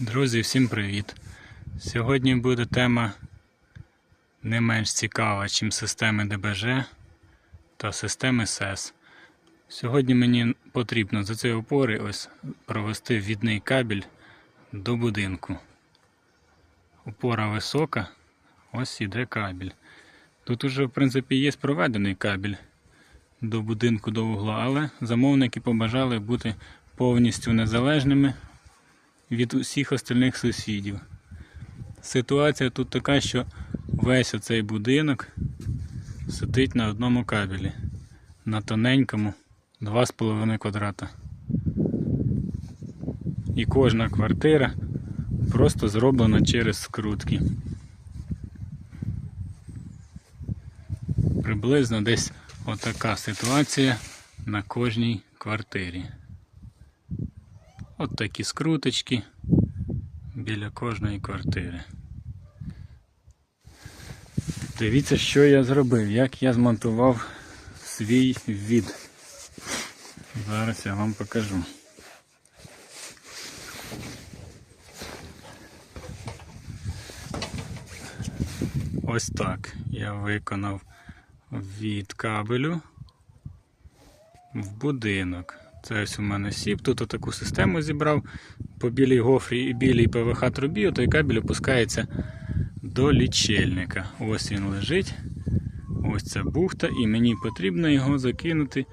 Друзі, всім привіт! Сьогодні буде тема не менш цікава, ніж системи ДБЖ та системи СЕС. Сьогодні мені потрібно за цієї опори ось провести відний кабель до будинку. Опора висока, ось іде кабель. Тут уже в принципі є проведений кабель до будинку до угла, але замовники побажали бути повністю незалежними від усіх остальних сусідів. Ситуація тут така, що весь оцей будинок сидить на одному кабелі, на тоненькому 2,5 квадрата. І кожна квартира просто зроблена через скрутки. Приблизно десь отака ситуація на кожній квартирі. От такі скруточки біля кожної квартири. Дивіться, що я зробив, як я змонтував свій від. Зараз я вам покажу. Ось так я виконав від кабелю в будинок. Це ось у мене сіп. Тут таку систему зібрав по білій гофрі і білій ПВХ трубі, той кабель опускається до лічильника. Ось він лежить. Ось ця бухта, і мені потрібно його закинути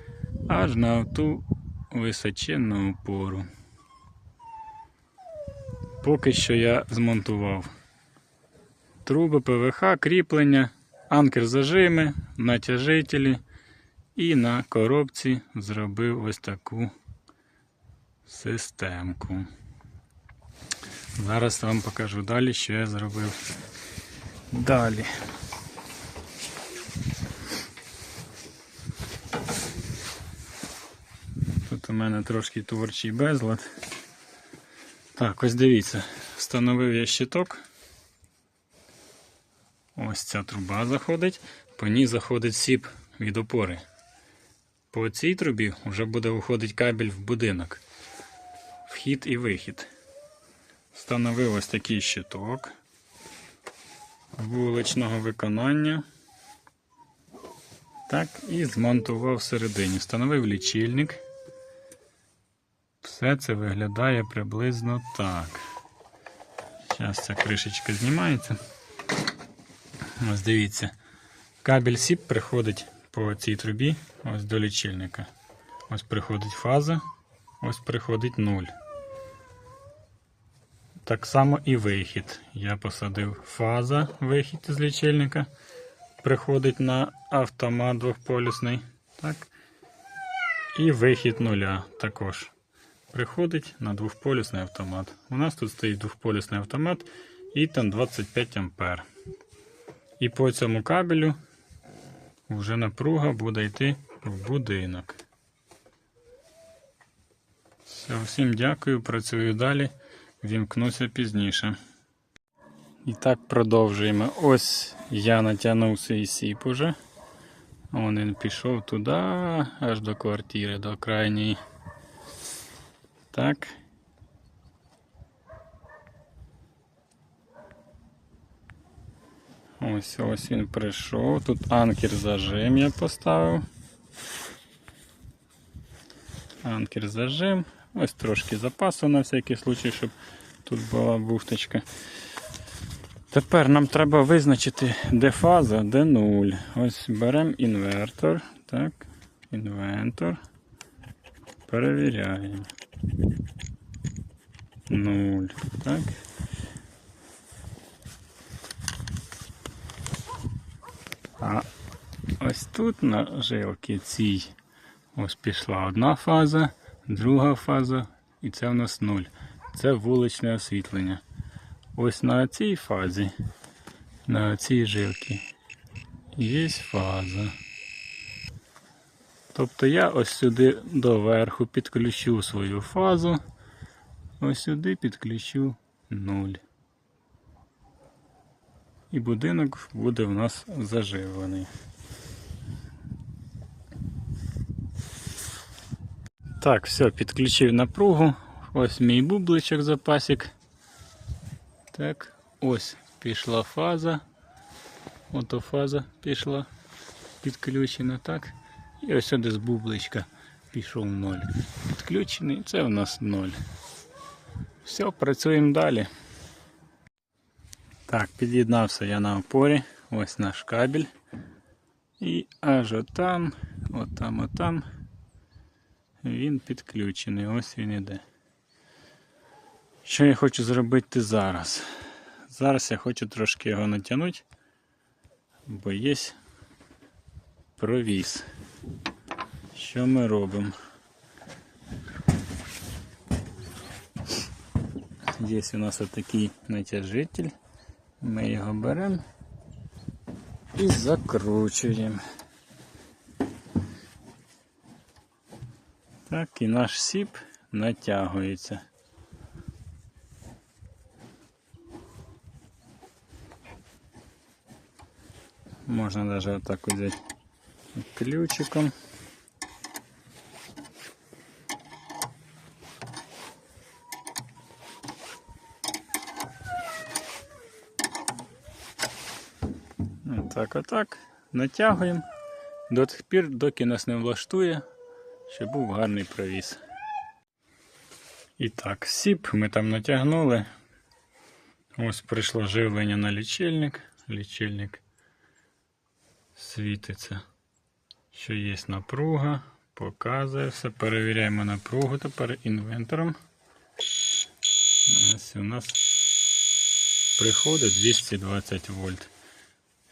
аж на ту височенну опору. Поки що я змонтував труби ПВХ, кріплення, анкер зажими, натяжителі. І на коробці зробив ось таку системку. Зараз вам покажу далі, що я зробив далі. Тут у мене трошки творчий безлад. Так, ось дивіться, встановив я щиток. Ось ця труба заходить, по ній заходить сіп від опори. По цій трубі вже буде виходити кабель в будинок. Вхід і вихід. Встановив ось такий щиток вуличного виконання. Так, і змонтував всередині. Встановив лічильник. Все це виглядає приблизно так. Зараз ця кришечка знімається. Ось дивіться. Кабель СІП приходить по цій трубі ось до лічильника. Ось приходить фаза, ось приходить нуль. Так само і вихід. Я посадив фаза, вихід із лічильника. Приходить на автомат двохполюсний. Так. І вихід нуля також. Приходить на двохполюсний автомат. У нас тут стоїть двохполюсний автомат і там 25 ампер. І по цьому кабелю вже напруга буде йти в будинок. Все, всім дякую, працюю далі, вімкнуся пізніше. І так продовжуємо. Ось я натягнув свій сіп уже. Вон він пішов туди, аж до квартири, до крайньої. Так. Ось ось він прийшов. Тут анкер зажим я поставив. Анкер зажим. Ось трошки запасу на всякий случай, щоб тут була бухточка. Тепер нам треба визначити, де фаза, де нуль. Ось беремо інвертор. Так, інвентор. Перевіряємо. Нуль. Так. А ось тут на жилки цій ось пішла одна фаза, друга фаза, і це в нас нуль. Це вуличне освітлення. Ось на цій фазі, на цій жилці, є фаза. Тобто я ось сюди доверху підключу свою фазу, ось сюди підключу нуль. І будинок буде в нас заживлений. Так, все, підключив напругу. Ось мій бубличок запасик. Так, ось пішла фаза. Ото фаза пішла підключена, так. І ось сюди з бубличка пішов ноль. Підключений, це у нас ноль. Все, працюємо далі. Так, під'єднався я на опорі. Ось наш кабель. І аж отам, отам, отам. Він підключений. Ось він іде. Що я хочу зробити зараз? Зараз я хочу трошки його натягнути, бо є провіс. Що ми робимо? Є у нас отакий натяжитель. Ми його беремо і закручуємо. Так, і наш сіп натягується. Можна навіть отак взяти ключиком. Отак, отак. Натягуємо до тих пір, доки нас не влаштує, щоб був гарний провіс. І так, сіп ми там натягнули. Ось прийшло живлення на лічильник. Лічильник світиться, що є напруга, показує все. Перевіряємо напругу тепер інвентором. Ось у нас приходить 220 вольт.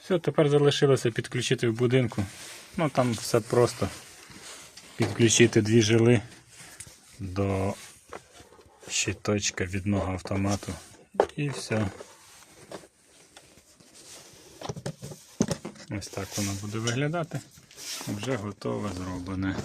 Все, тепер залишилося підключити в будинку. Ну там все просто. Підключити дві жили до щиточка відного автомату. І все. Ось так воно буде виглядати. Вже готове зроблене.